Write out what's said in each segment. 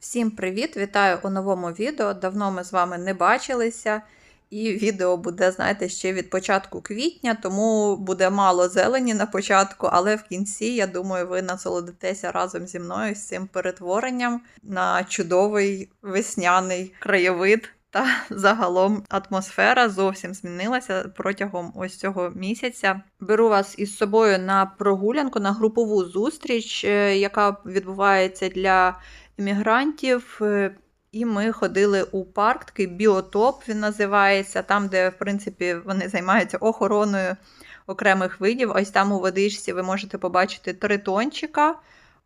Всім привіт! Вітаю у новому відео. Давно ми з вами не бачилися. І відео буде, знаєте, ще від початку квітня, тому буде мало зелені на початку, але в кінці, я думаю, ви насолодитеся разом зі мною з цим перетворенням на чудовий весняний краєвид. Та загалом атмосфера зовсім змінилася протягом ось цього місяця. Беру вас із собою на прогулянку, на групову зустріч, е, яка відбувається для іммігрантів. е, І ми ходили у парк, такий біотоп він називається, там, де, в принципі, вони займаються охороною окремих видів. Ось там у водичці ви можете побачити тритончика.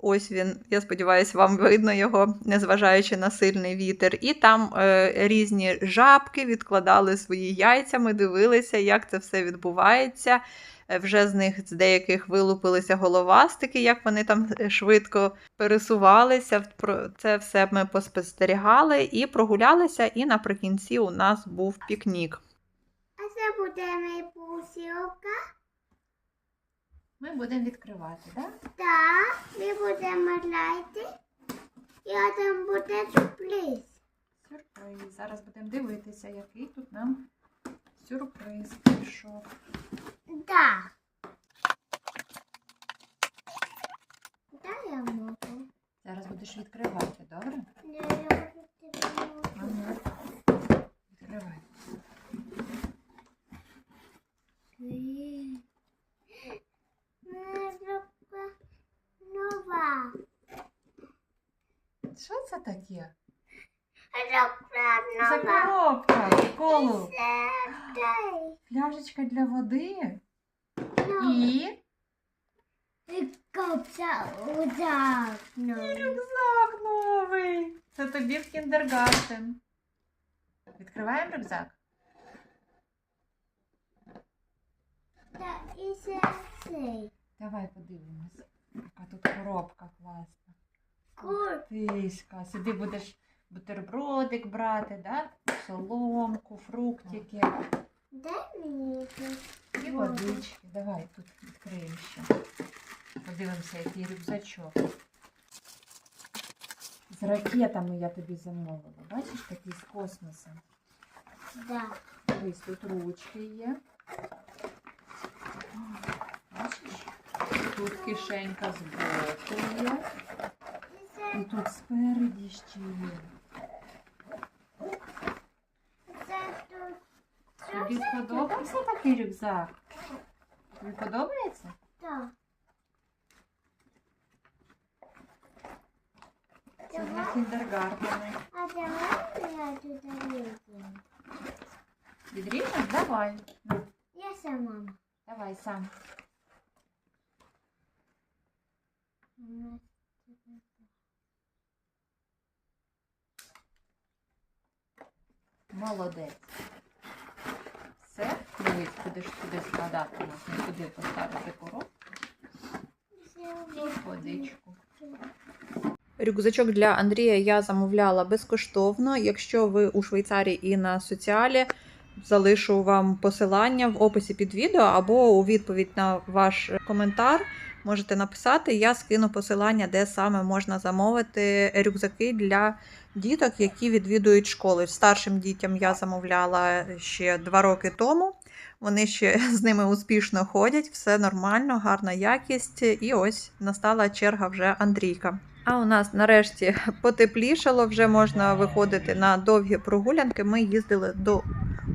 Ось він, я сподіваюся, вам видно його, незважаючи на сильний вітер. І там е, різні жабки відкладали свої яйця, ми дивилися, як це все відбувається. Е, Вже з них з деяких вилупилися головастики, як вони там е, швидко пересувалися. Це все ми поспостерігали і прогулялися. І наприкінці у нас був пікнік. А це буде моя посілка. Ми будемо відкривати, так? Так, ми будемо лайти. І там буде сюрприз. Сюрприз. Зараз будемо дивитися, який тут нам сюрприз прийшов. Так. Дай я можу. Зараз будеш відкривати, добре? Я його тебе можу. Відкривай. Ні. Моя рука нова. Що це таке? Рука Це нова. коробка в школу. Це дай. Пляшечка для води. Ну, І і копця удар. Ну. рюкзак новий. Це тобі в кіндергартен. Відкриваємо рюкзак. Та і це цей. Давай подивимось. Яка тут коробка класна. Кур. Сюди будеш бутербродик брати, да? соломку, фруктики Дай мені і водички. Давай тут відкриємо ще. Подивимося, який рюкзачок. З ракетами я тобі замовила. Бачиш, такий з космосу. Да. Ось тут ручки є. Тут кишенька збоку є. І це, І тут спереді ще є. це тут. Тобі сподобався такий рюкзак? Тобі подобається? Так. Це для кіндергартена. А давай я тут вийду. Відріжемо? Давай. Ну, Я сама. давай сам. Молодець. Все, дивись, будеш туди складати нас, не туди поставити коробку. І водичку. Рюкзачок для Андрія я замовляла безкоштовно. Якщо ви у Швейцарії і на соціалі, залишу вам посилання в описі під відео або у відповідь на ваш коментар можете написати. Я скину посилання, де саме можна замовити рюкзаки для діток, які відвідують школи. Старшим дітям я замовляла ще два роки тому. Вони ще з ними успішно ходять, все нормально, гарна якість. І ось настала черга вже Андрійка. А у нас нарешті потеплішало, вже можна виходити на довгі прогулянки. Ми їздили до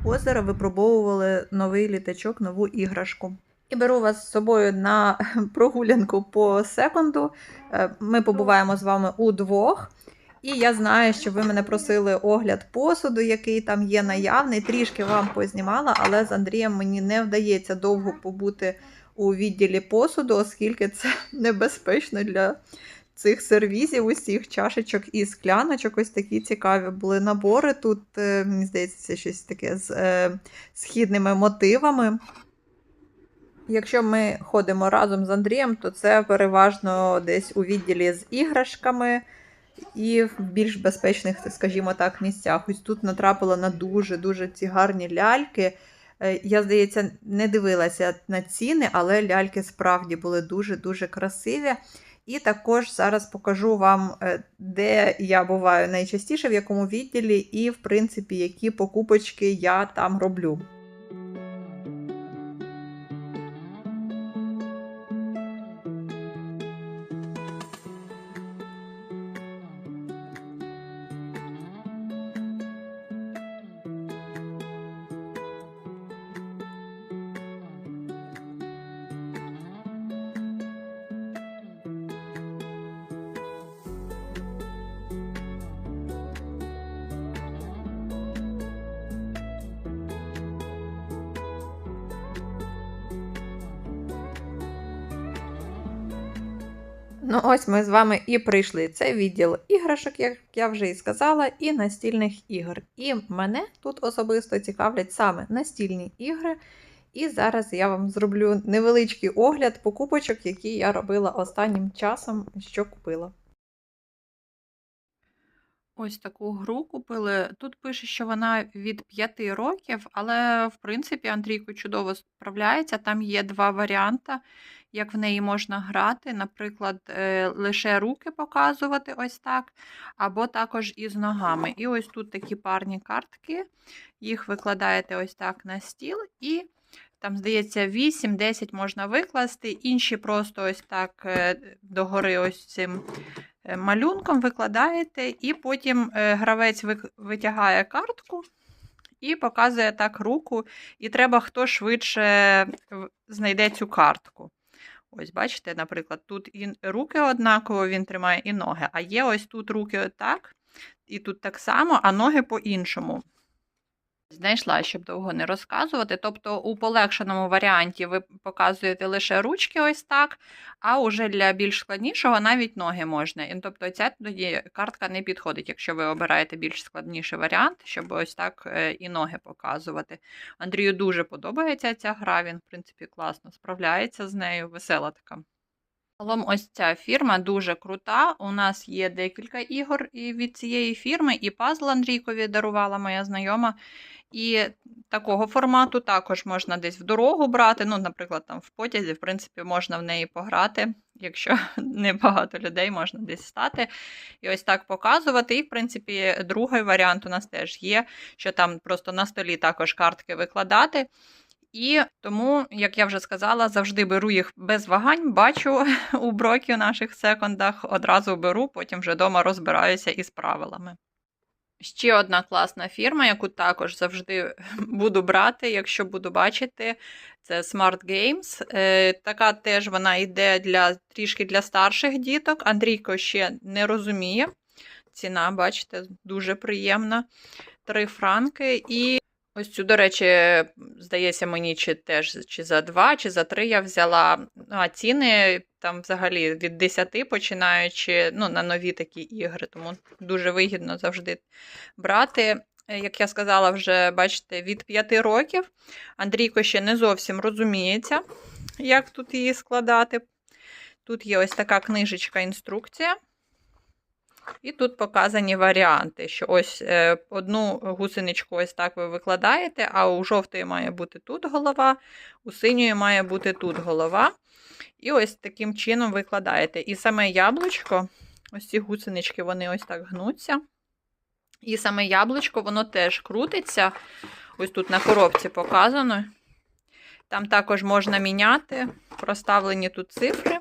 озера, випробовували новий літачок, нову іграшку. І беру вас з собою на прогулянку по секунду. Е, Ми побуваємо з вами удвох. І я знаю, що ви мене просили огляд посуду, який там є наявний. Трішки вам познімала, але з Андрієм мені не вдається довго побути у відділі посуду, оскільки це небезпечно для цих сервізів, усіх чашечок і скляночок. Ось такі цікаві були набори. Тут, е, мені здається, щось таке з е, східними мотивами. Якщо ми ходимо разом з Андрієм, то це переважно десь у відділі з іграшками і в більш безпечних, скажімо так, місцях. Ось тут натрапила на дуже-дуже ці гарні ляльки. Е, Я, здається, не дивилася на ціни, але ляльки справді були дуже-дуже красиві. І також зараз покажу вам, е, де я буваю найчастіше, в якому відділі, і, в принципі, які покупочки я там роблю. Ну, ось ми з вами і прийшли. Це відділ іграшок, як я вже і сказала, і настільних ігор. І мене тут особисто цікавлять саме настільні ігри. І зараз я вам зроблю невеличкий огляд покупочок, які я робила останнім часом, що купила. Ось таку гру купили. Тут пише, що вона від 5 років, але в принципі Андрійко чудово справляється. Там є два варіанти, як в неї можна грати. Наприклад, е, лише руки показувати ось так, або також із ногами. І ось тут такі парні картки. Їх викладаєте ось так на стіл, і там, здається, 8-10 можна викласти, інші просто ось так е, догори ось цим е, малюнком викладаєте, і потім гравець витягає картку і показує так руку, і треба хто швидше знайде цю картку. Ось, бачите, наприклад, тут і руки однаково він тримає, і ноги. А є ось тут руки отак, і тут так само, а ноги по-іншому. Знайшла, щоб довго не розказувати. Тобто, у полегшеному варіанті ви показуєте лише ручки, ось так, а уже для більш складнішого навіть ноги можна. І, тобто, ця тоді картка не підходить, якщо ви обираєте більш складніший варіант, щоб ось так е, і ноги показувати. Андрію дуже подобається ця гра, він, в принципі, класно справляється з нею, весела така. Загалом ось ця фірма дуже крута. У нас є декілька ігор від цієї фірми, і пазл Андрійкові дарувала моя знайома. І такого формату також можна десь в дорогу брати. Ну, наприклад, там в потязі, в принципі, можна в неї пограти, якщо небагато людей можна десь стати. І ось так показувати. І, в принципі, другий варіант у нас теж є, що там просто на столі також картки викладати. І тому, як я вже сказала, завжди беру їх без вагань, бачу у брокі у наших секондах, одразу беру, потім вже вдома розбираюся із правилами. Ще одна класна фірма, яку також завжди буду брати, якщо буду бачити, це Smart Games. Е, така теж вона йде для трішки для старших діток. Андрійко ще не розуміє. Ціна, бачите, дуже приємна. Три франки. І ось цю, до речі, здається, мені чи теж чи за два, чи за три я взяла. А ціни там взагалі від 10 починаючи ну, на нові такі ігри, тому дуже вигідно завжди брати. Як я сказала, вже бачите, від 5 років Андрійко ще не зовсім розуміється, як тут її складати. Тут є ось така книжечка інструкція. І тут показані варіанти, що ось е, одну гусеничку ось так ви викладаєте, а у жовтої має бути тут голова, у синьої має бути тут голова. І ось таким чином викладаєте. І саме яблучко, ось ці гусенички, вони ось так гнуться. І саме яблучко, воно теж крутиться. Ось тут на коробці показано. Там також можна міняти проставлені тут цифри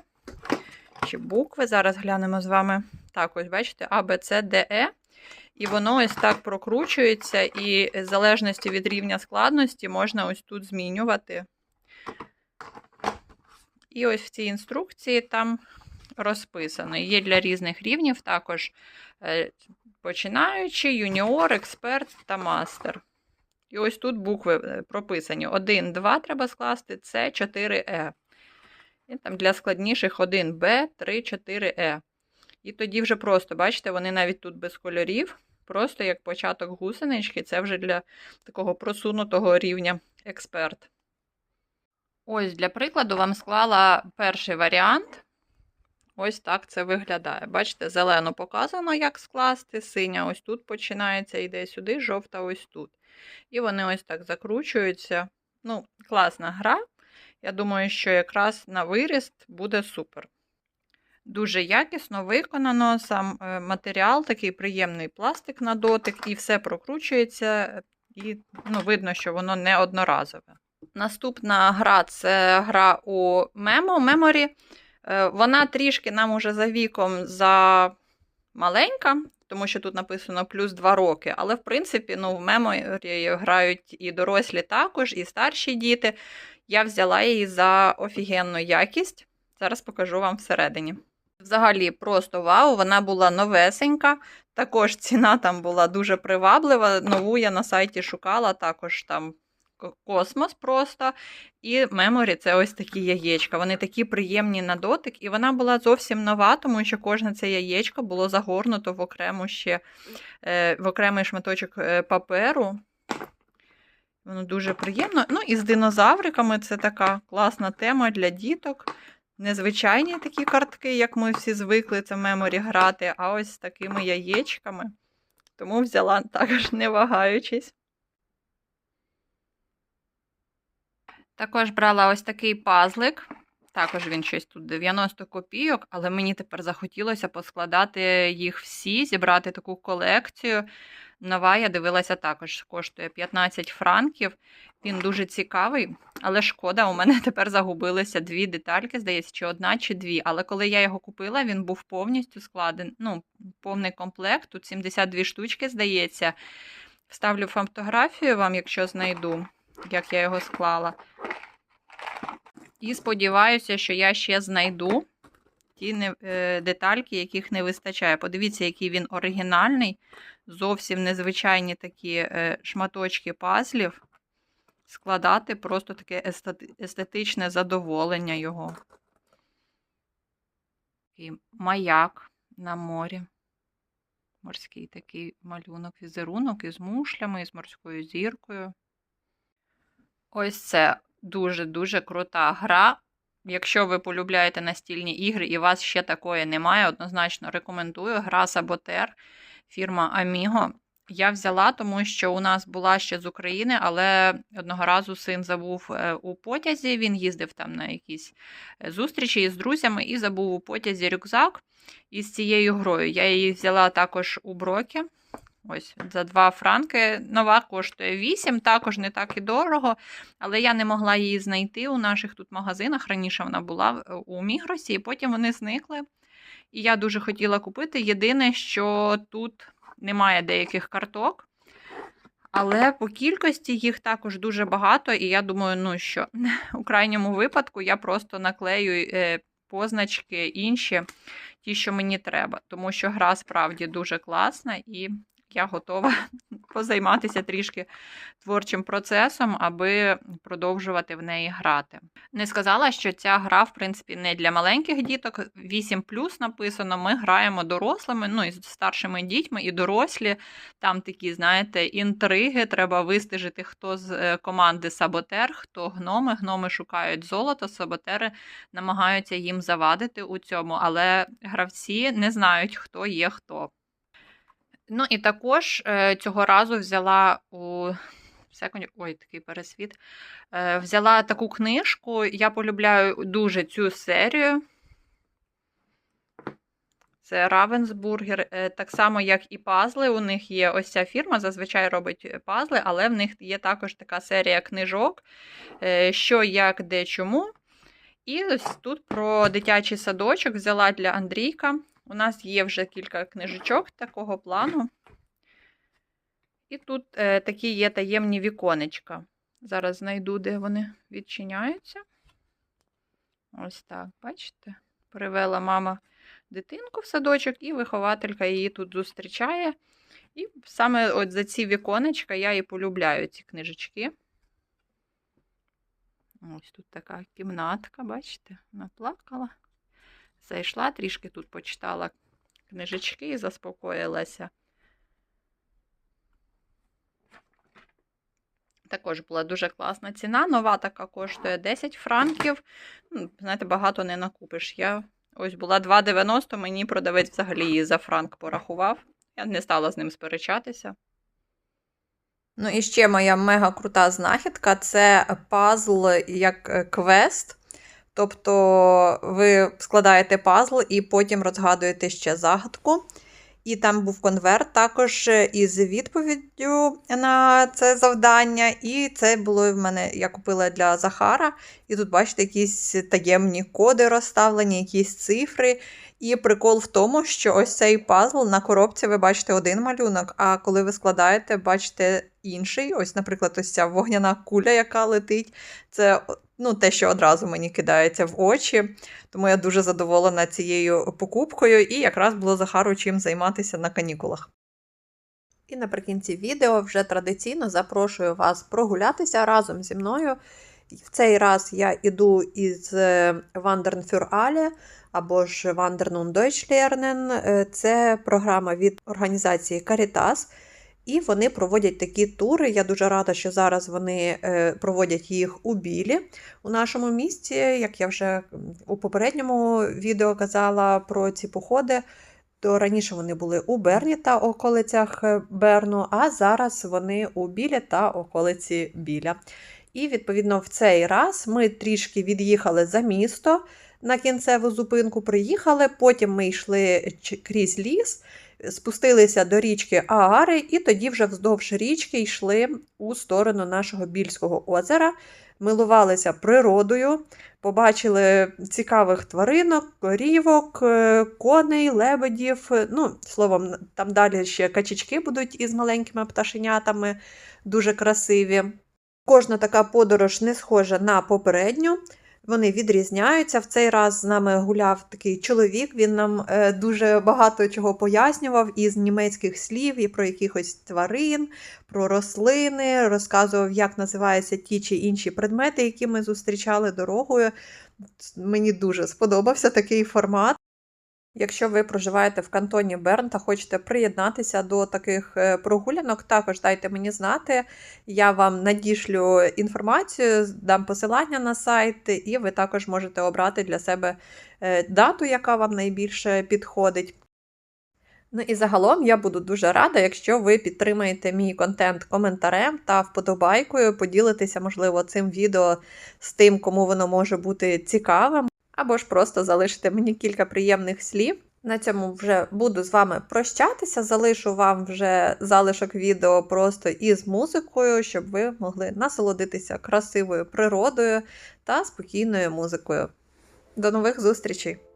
чи букви. Зараз глянемо з вами. Так, ось бачите, А, Б, С, Д, Е. І воно ось так прокручується, і в залежності від рівня складності можна ось тут змінювати. І ось в цій інструкції там розписано. Є для різних рівнів також е, починаючи, юніор, експерт та мастер. І ось тут букви е, прописані. 1, 2 треба скласти, С, 4, Е. І там для складніших 1, Б, 3, 4, Е. І тоді вже просто, бачите, вони навіть тут без кольорів, просто як початок гусенички, це вже для такого просунутого рівня експерт. Ось для прикладу вам склала перший варіант. Ось так це виглядає. Бачите, зелену показано, як скласти, синя ось тут починається, йде сюди, жовта ось тут. І вони ось так закручуються. Ну, класна гра. Я думаю, що якраз на виріст буде супер. Дуже якісно виконано. Сам е, матеріал такий приємний пластик на дотик, і все прокручується, і ну, видно, що воно не одноразове. Наступна гра це гра у Memo, Memory. Е, Вона трішки нам уже за віком за маленька, тому що тут написано плюс 2 роки. Але, в принципі, ну, в Memory грають і дорослі також, і старші діти. Я взяла її за офігенну якість. Зараз покажу вам всередині. Взагалі, просто вау, вона була новесенька. Також ціна там була дуже приваблива. Нову я на сайті шукала, також там космос просто. І меморі це ось такі яєчка. Вони такі приємні на дотик. І вона була зовсім нова, тому що кожне це яєчко було загорнуто в окрему ще е, в окремий шматочок е, паперу. Воно дуже приємно. Ну і з динозавриками це така класна тема для діток. Незвичайні такі картки, як ми всі звикли це меморі грати, а ось з такими яєчками. Тому взяла також не вагаючись. Також брала ось такий пазлик. Також він щось тут 90 копійок, але мені тепер захотілося поскладати їх всі, зібрати таку колекцію. Нова, я дивилася, також коштує 15 франків. Він дуже цікавий, але шкода, у мене тепер загубилися дві детальки, здається, чи одна, чи дві. Але коли я його купила, він був повністю складений, ну, повний комплект. Тут 72 штучки, здається. Вставлю фотографію вам, якщо знайду, як я його склала. І сподіваюся, що я ще знайду ті е, детальки, яких не вистачає. Подивіться, який він оригінальний. Зовсім незвичайні такі е, шматочки пазлів. Складати просто таке естетичне задоволення його. Такий маяк на морі. Морський такий малюнок, візерунок із мушлями, із морською зіркою. Ось це дуже-дуже крута гра. Якщо ви полюбляєте настільні ігри і вас ще такої немає, однозначно рекомендую. Гра Саботер, фірма Amigo. Я взяла, тому що у нас була ще з України, але одного разу син забув е, у потязі. Він їздив там на якісь е, зустрічі із друзями і забув у потязі рюкзак із цією грою. Я її взяла також у брокі. Ось за 2 франки. Нова коштує 8, також не так і дорого, але я не могла її знайти у наших тут магазинах. Раніше вона була у Мігросі, і потім вони зникли. І я дуже хотіла купити. Єдине, що тут немає деяких карток. Але по кількості їх також дуже багато, і я думаю, ну що у крайньому випадку я просто наклею е, позначки інші, ті, що мені треба, тому що гра справді дуже класна, і я готова позайматися трішки творчим процесом, аби продовжувати в неї грати. Не сказала, що ця гра, в принципі, не для маленьких діток. 8 написано. Ми граємо дорослими, ну і з старшими дітьми, і дорослі. Там такі, знаєте, інтриги. Треба вистежити, хто з е, команди Саботер, хто гноми. Гноми шукають золото, саботери намагаються їм завадити у цьому, але гравці не знають, хто є хто. Ну і також е, цього разу взяла у секунді, ой, такий пересвіт. Е, взяла таку книжку. Я полюбляю дуже цю серію. Це Равенсбургер. Е, так само, як і пазли. У них є ось ця фірма, зазвичай робить пазли, але в них є також така серія книжок, що, як, де, чому. І ось тут про дитячий садочок взяла для Андрійка. У нас є вже кілька книжечок такого плану. І тут е, такі є таємні віконечка. Зараз знайду, де вони відчиняються. Ось так, бачите? Привела мама дитинку в садочок, і вихователька її тут зустрічає. І саме от за ці віконечка я і полюбляю ці книжечки. Ось тут така кімнатка, бачите, наплакала. Зайшла, трішки тут почитала книжечки і заспокоїлася. Також була дуже класна ціна. Нова така коштує 10 франків. Ну, Знаєте, багато не накупиш. Я ось була 2,90, мені продавець взагалі її за франк порахував. Я не стала з ним сперечатися. Ну і ще моя мега крута знахідка це пазл як е, квест. Тобто ви складаєте пазл і потім розгадуєте ще загадку. І там був конверт також із відповіддю на це завдання. І це було в мене, я купила для Захара. І тут, бачите, якісь таємні коди розставлені, якісь цифри. І прикол в тому, що ось цей пазл на коробці ви бачите один малюнок, а коли ви складаєте, бачите інший. Ось, наприклад, ось ця вогняна куля, яка летить. Це ну, те, що одразу мені кидається в очі. Тому я дуже задоволена цією покупкою, і якраз було Захару чим займатися на канікулах. І наприкінці відео вже традиційно запрошую вас прогулятися разом зі мною. В цей раз я іду із е, Wandern für alle або ж Wandern und Deutsch lernen. Е, Це програма від організації Caritas. І вони проводять такі тури. Я дуже рада, що зараз вони е, проводять їх у білі у нашому місті. Як я вже у попередньому відео казала про ці походи, то раніше вони були у Берні та околицях е, Берну, а зараз вони у Білі та околиці Біля. І, відповідно, в цей раз ми трішки від'їхали за місто на кінцеву зупинку, приїхали, потім ми йшли крізь ліс, спустилися до річки Аари, і тоді вже вздовж річки йшли у сторону нашого більського озера, милувалися природою, побачили цікавих тваринок, корівок, е, коней, лебедів. Ну, словом, там далі ще качечки будуть із маленькими пташенятами, дуже красиві. Кожна така подорож не схожа на попередню. Вони відрізняються. В цей раз з нами гуляв такий чоловік. Він нам е, дуже багато чого пояснював із німецьких слів і про якихось тварин, про рослини, розказував, як називаються ті чи інші предмети, які ми зустрічали дорогою. Мені дуже сподобався такий формат. Якщо ви проживаєте в кантоні Берн та хочете приєднатися до таких е, прогулянок, також дайте мені знати. Я вам надішлю інформацію, дам посилання на сайт, і ви також можете обрати для себе е, дату, яка вам найбільше підходить. Ну і загалом я буду дуже рада, якщо ви підтримаєте мій контент коментарем та вподобайкою, поділитеся, можливо, цим відео з тим, кому воно може бути цікавим, або ж просто залишите мені кілька приємних слів. На цьому вже буду з вами прощатися. Залишу вам вже залишок відео просто із музикою, щоб ви могли насолодитися красивою природою та спокійною музикою. До нових зустрічей!